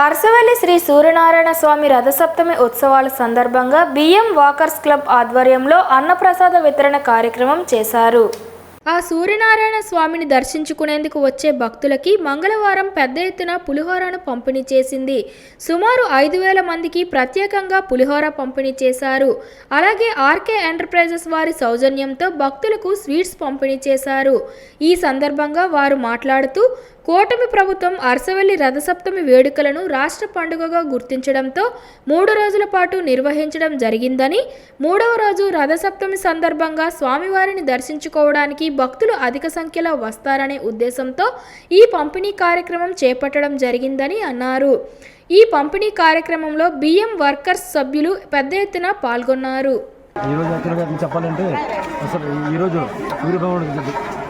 అరసవల్లి శ్రీ సూర్యనారాయణ స్వామి రథసప్తమి ఉత్సవాల సందర్భంగా BM walkers club ఆధ్వర్యంలో అన్నప్రసాద వితరణ కార్యక్రమం చేశారు. ఆ సూర్యనారాయణ స్వామిని దర్శించుకునేందుకు వచ్చే భక్తులకి మంగళవారం పెద్ద ఎత్తున పులిహోరను పంపిణీ చేసింది. సుమారు ఐదు వేల మందికి ప్రత్యేకంగా పులిహోర పంపిణీ చేశారు. అలాగే ఆర్కే ఎంటర్ప్రైజెస్ వారి సౌజన్యంతో భక్తులకు స్వీట్స్ పంపిణీ చేశారు. ఈ సందర్భంగా వారు మాట్లాడుతూ కూటమి ప్రభుత్వం అరసవల్లి రథసప్తమి వేడుకలను రాష్ట్ర పండుగగా గుర్తించడంతో మూడు రోజుల పాటు నిర్వహించడం జరిగిందని మూడవ రోజు రథసప్తమి సందర్భంగా స్వామివారిని దర్శించుకోవడానికి భక్తులు అధిక సంఖ్యలో వస్తారనే ఉద్దేశంతో ఈ పంపిణీ కార్యక్రమం చేపట్టడం జరిగిందని అన్నారు. ఈ పంపిణీ కార్యక్రమంలో బియ్యం వర్కర్స్ సభ్యులు పెద్ద ఎత్తున పాల్గొన్నారు. ఈరోజు చెప్పాలంటే అసలు ఈరోజు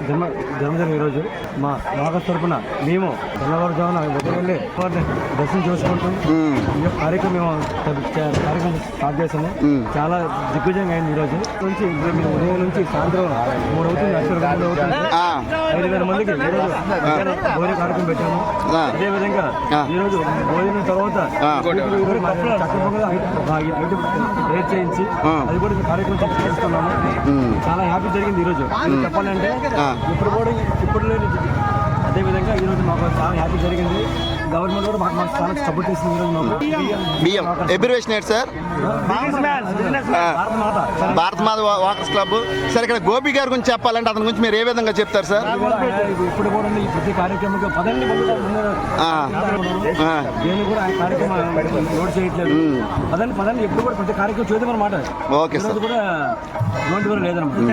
జన్మ జన్మదినం ఈరోజు మా నాగస్ తరపున మేము తెల్లవారుజామున వెళ్ళి దర్శనం చేసుకుంటూ ఈ కార్యక్రమం మేము కార్యక్రమం స్టార్ట్ చేసాము చాలా దిగ్విజయంగా అయింది ఈరోజు నుంచి మేము ఉదయం నుంచి సాయంత్రం మూడు అవుతుంది మూడు అవుతుంది. ఐదు వేల మందికి ఈరోజు భోజన కార్యక్రమం పెట్టాము. అదేవిధంగా ఈరోజు భోజనం తర్వాత చేయించి అది కూడా కార్యక్రమం చేస్తున్నాము. చాలా హ్యాపీ జరిగింది ఈరోజు చెప్పాలంటే ఇప్పుడు కూడా ఇప్పుడు లేని అదేవిధంగా ఈరోజు మాకు చాలా హ్యాపీ జరిగింది. గవర్నమెంట్ కూడా మాకు మాకు చాలా సపోర్ట్ చేసింది ఈరోజు మాకు. బియ్యం. ఎబ్రివేషన్ ఏంటి సార్? భారత మాత వాకర్స్ క్లబ్. సార్ ఇక్కడ గోపి గారి గురించి చెప్పాలంటే అతని గురించి మీరు ఏ విధంగా చెప్తారు సార్? ఇప్పుడు కూడా ఈ ప్రతి కార్యక్రమంలో పదండి. నేను కూడా ఆ కార్యక్రమం నోట్ చేయట్లేదు. పదండి పదండి. ఎప్పుడు కూడా ప్రతి కార్యక్రమం చూద్దాం అనమాట ఓకే సార్. కూడా నోటి కూడా లేదన్నమాట.